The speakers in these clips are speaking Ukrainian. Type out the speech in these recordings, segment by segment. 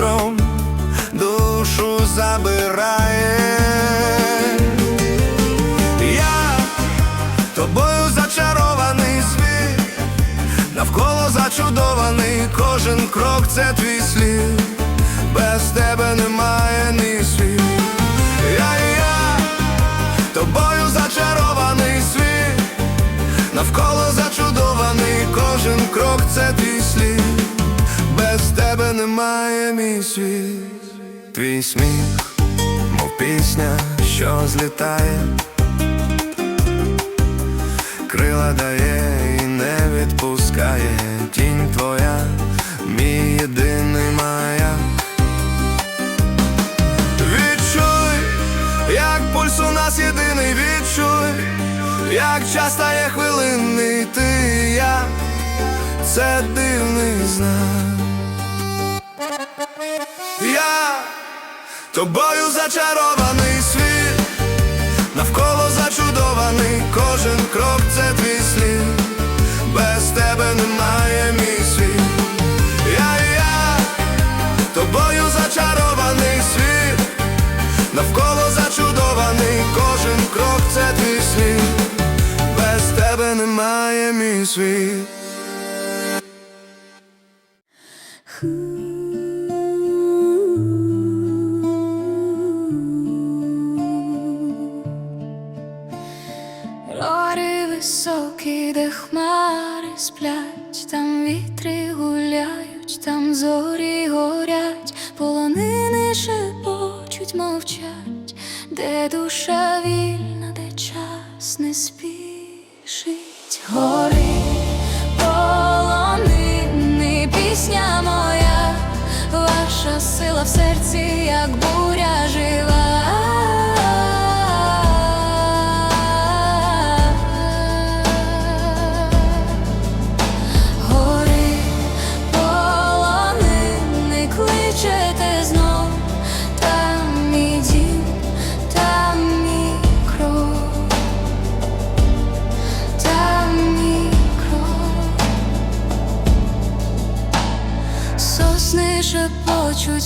вітром душу забирає. Я тобою зачарований світ, навколо зачудований, кожен крок це твій слід, світ, твій сміх, мов пісня, що злітає. Крила дає і не відпускає. Тінь твоя, мій єдиний маяк. Відчуй, як пульс у нас єдиний, відчуй, як час стає хвилинний, ти і я, це дивний знак. Тобою зачарований світ. Навколо зачудований, кожен крок це твій слід, без тебе немає мій світ. Я, я тобою зачарований світ, навколо зачудований, кожен крок це твій слід, без тебе немає мій світ.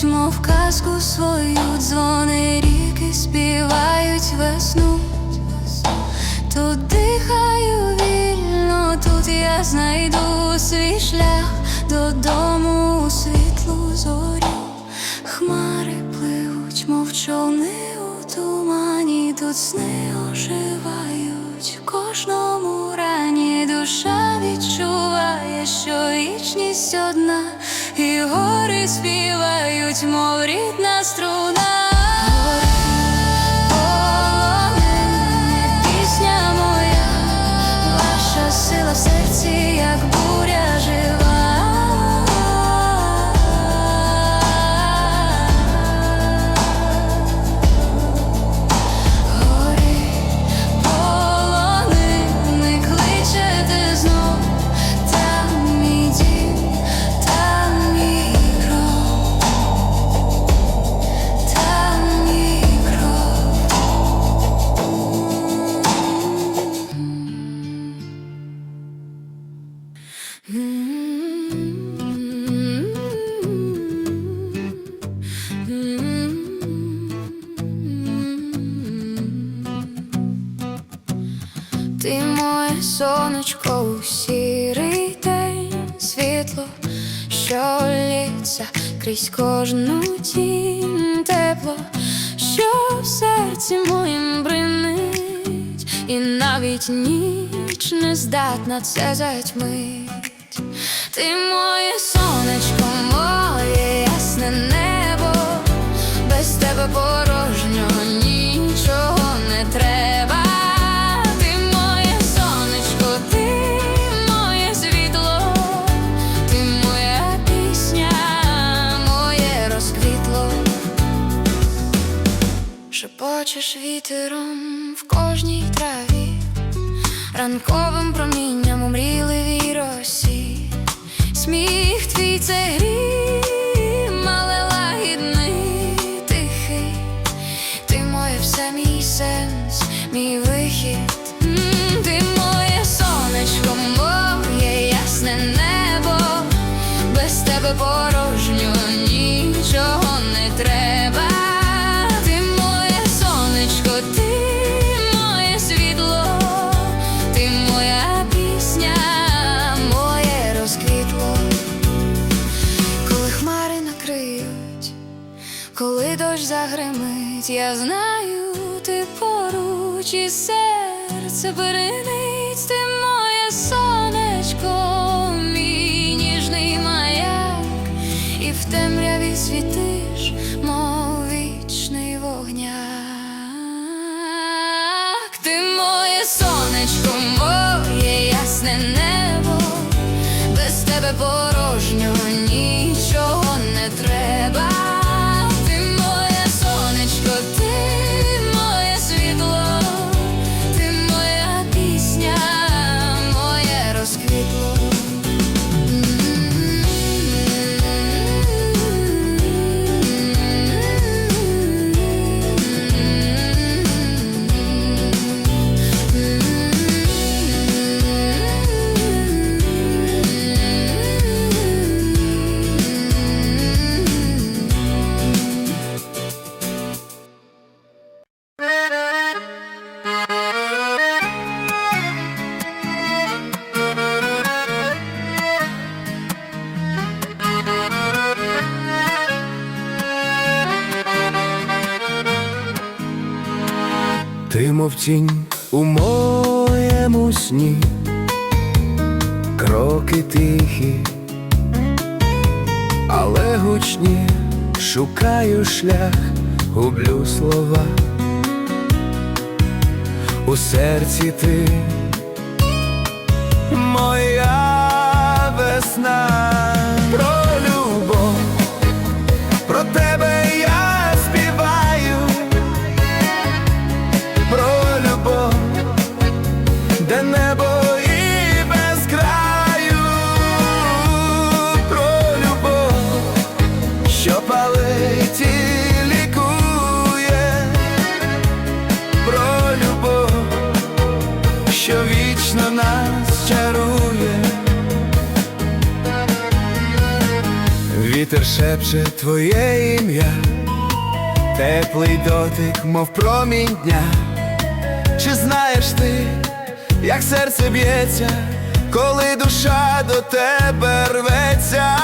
Шепочуть, мов казку свою, дзвони ріки співають весну. Тут дихаю вільно, тут я знайду свій шлях додому у світлу зорю. Хмари пливуть, мов човни у тумані, тут сни оживають кожному рані душа відчуває, що вічність одна, і гори співають, мов рідна струна. Ти моє сонечко у сірий день, світло, що лється крізь кожну тінь, тепло, що в серці моїм бринить, і навіть ніч не здатна це затьмить. Ти моє сонечко, моє ясне небо, без тебе порожньо нічого не треба. Шепочеш вітером в кожній траві, ранковим промінням у мрійливій росі, сміх твій це грім, я знаю, ти поруч і серце перенить, ти моє сонечко, мій ніжний маяк, і в темряві світиш, тінь у моєму сні, кроки тихі, але гучні, шукаю шлях, гублю слова. У серці ти моя шепче твоє ім'я. Теплий дотик, мов промінь дня. Чи знаєш ти, як серце б'ється, коли душа до тебе рветься?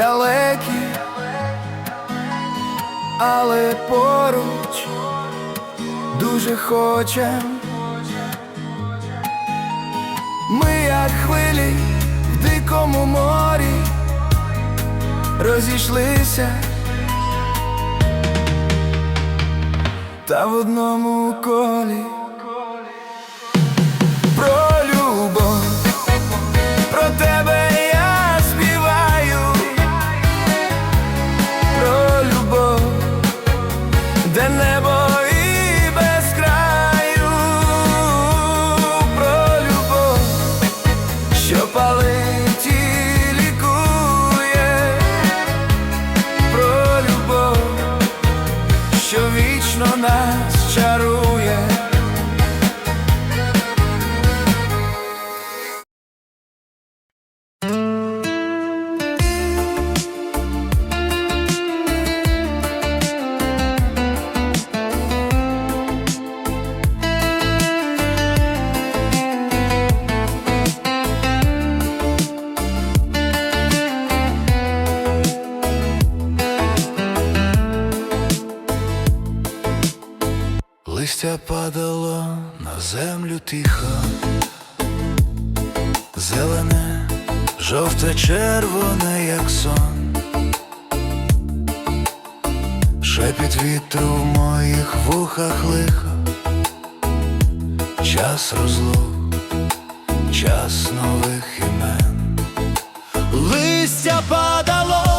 Далекі, але поруч дуже хочем. Ми, як хвилі в дикому морі, розійшлися. Та в одному колі Листя падало на землю тихо, зелене, жовте, червоне, як сон. Шепіт вітру в моїх вухах лихо, час розлук, час нових імен. листя падало,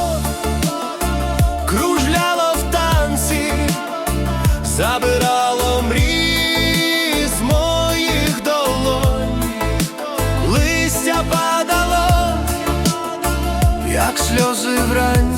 сльози вранці,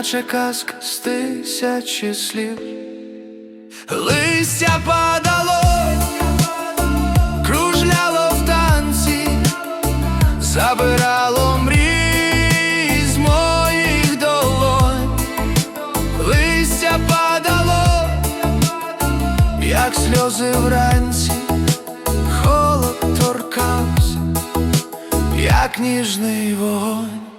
наче казка з тисячі слів. Листя падало, кружляло в танці, забирало мрії з моїх долонь, листя падало, як сльози вранці, холод торкався, як ніжний вогонь.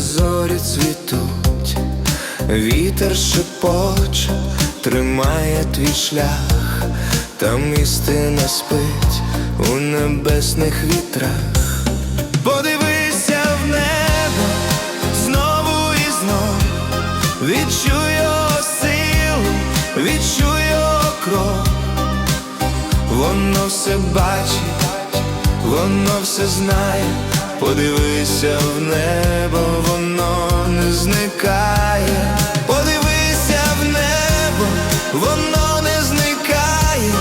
Зорі цвітуть, вітер шепоче, тримає твій шлях, там істина спить у небесних вітрах. Подивися в небо знову і знов, відчуй його силу, відчуй його кров. Воно все бачить, воно все знає, подивися в небо, воно не зникає, подивися в небо, воно не зникає.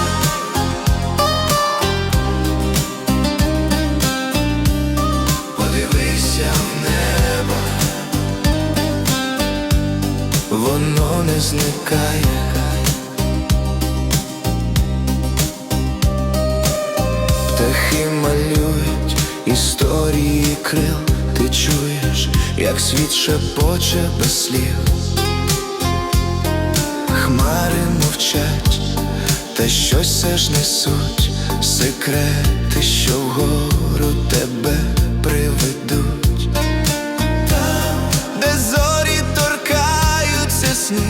Подивися в небо, воно не зникає. Птахи історії крил, ти чуєш, як світ шепоче без слів. Хмари мовчать, та щось все ж несуть, секрети, що вгору тебе приведуть. Там, де зорі торкаються сни,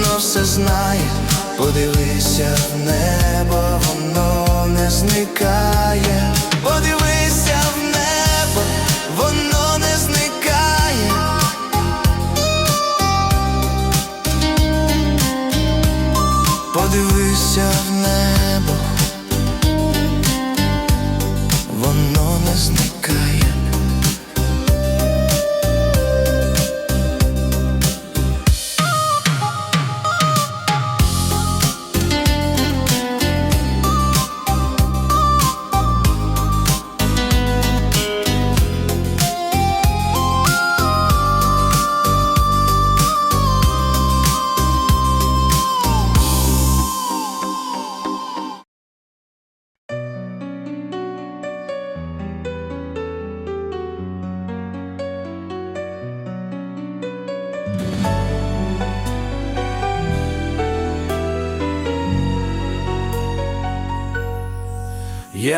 воно все знає, подивися в небо, воно не зникає, подивися в небо, воно не зникає. Подивися в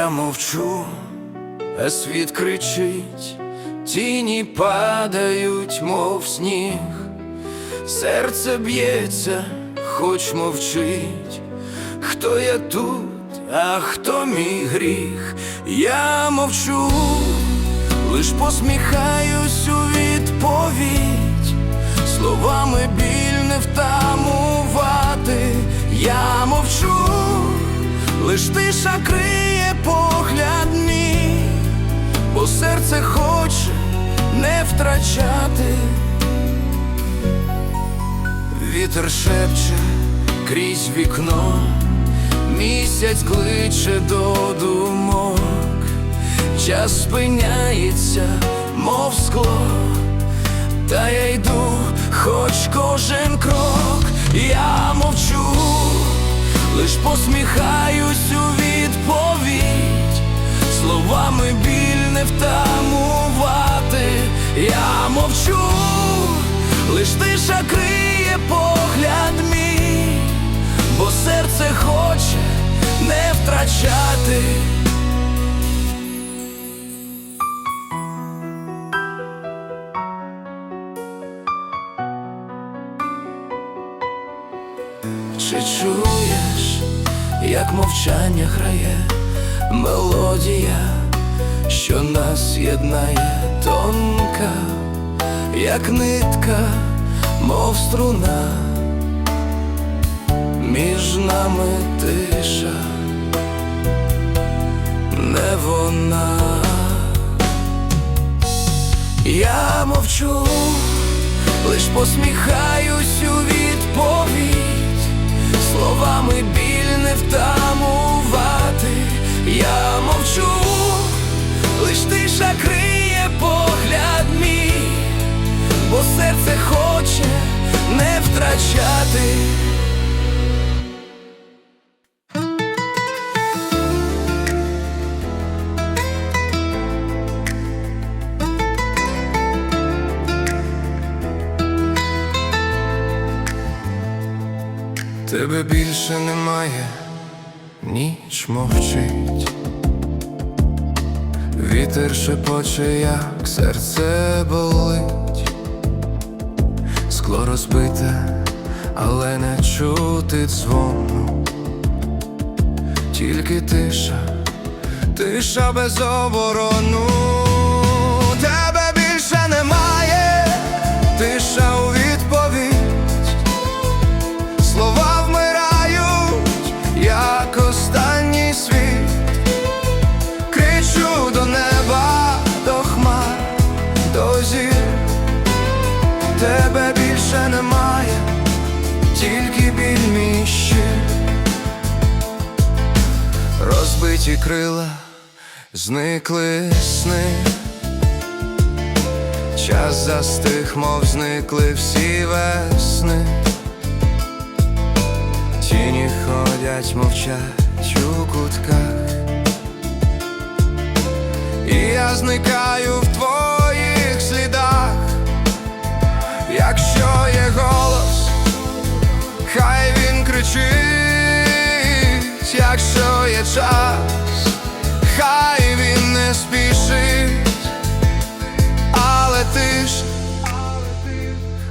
Я мовчу, а світ кричить, тіні падають, мов сніг, серце б'ється, хоч мовчить, хто я тут, а хто мій гріх, я мовчу, лиш посміхаюсь у відповідь, словами біль не втамувати, я мовчу, лиш тиша криє погляд мій, бо серце хоче не втрачати. Вітер шепче крізь вікно, місяць кличе до думок, час спиняється, мов скло, та я йду, хоч кожен крок, я лиш посміхаюсь у відповідь, словами біль не втамувати, я мовчу, лиш тиша криє погляд мій, бо серце хоче не втрачати. Як мовчання грає мелодія, що нас єднає тонка, як нитка, мов струна, між нами тиша, не вона. Я мовчу, лиш посміхаюсь у відповідь, словами біль втамувати, я мовчу, лиш тиша криє погляд мій, бо серце хоче не втрачати. Тебе більше немає, ніч мовчить, вітер шепоче, як серце болить, скло розбите, але не чути дзвону, тільки тиша, тиша без оборону, тебе більше немає, тиша у мій розбиті крила, зникли сни, час застиг, мов зникли всі весни. Тіні ходять, мовчать у кутках, і я зникаю в твоїх слідах, якщо є голос, хай кричить, якщо є час, хай він не спішить, але тиша,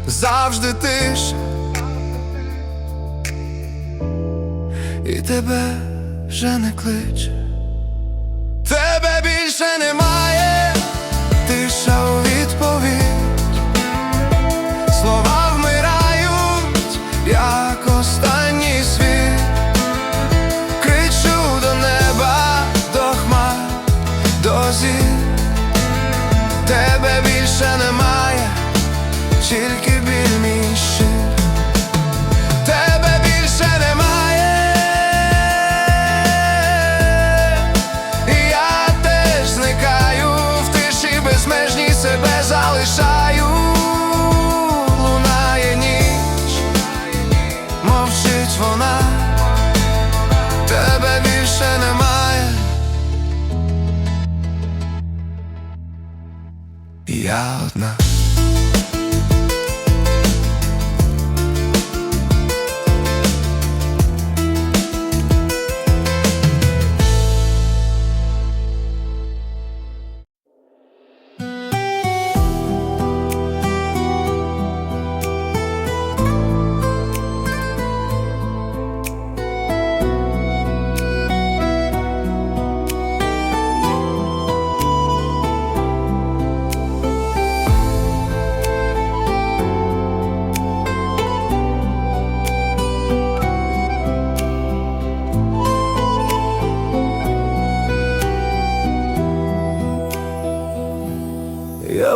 завжди тиша. і тебе вже не кличе. Тебе більше немає, більше немає. Я одна.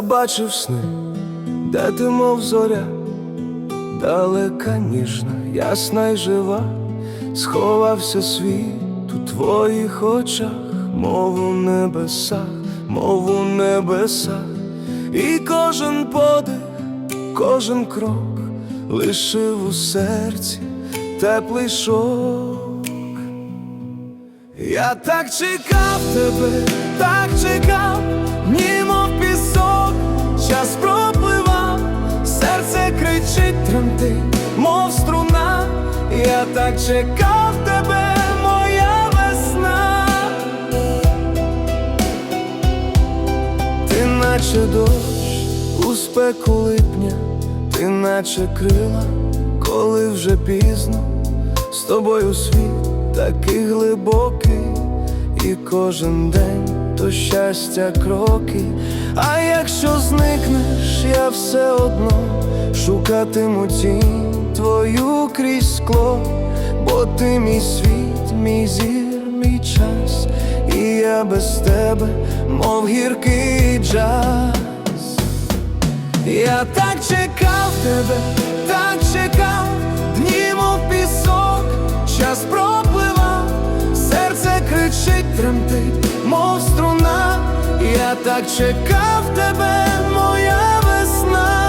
Бачив сни, де ти мов зоря, далека ніжна, ясна й жива, сховався світ у твоїх очах, мов у небесах, мов у небесах, і кожен подих, кожен крок лишив у серці теплий шок. Я так чекав тебе, так чекав, німо пісок, час пропливав, серце кричить тремтить, мов струна. Я так чекав тебе, моя весна. Ти наче дощ у спеку липня, ти наче крила, коли вже пізно, з тобою світ такий глибокий, і кожен день то щастя кроки. А якщо зникнеш, я все одно шукатиму тінь твою крізь скло, бо ти мій світ, мій зір, мій час, і я без тебе, мов гіркий джаз. Я так чекав тебе, так чекав, дні мов пісок, час кричить, тремтить, мов струна. Я так чекав тебе, моя весна.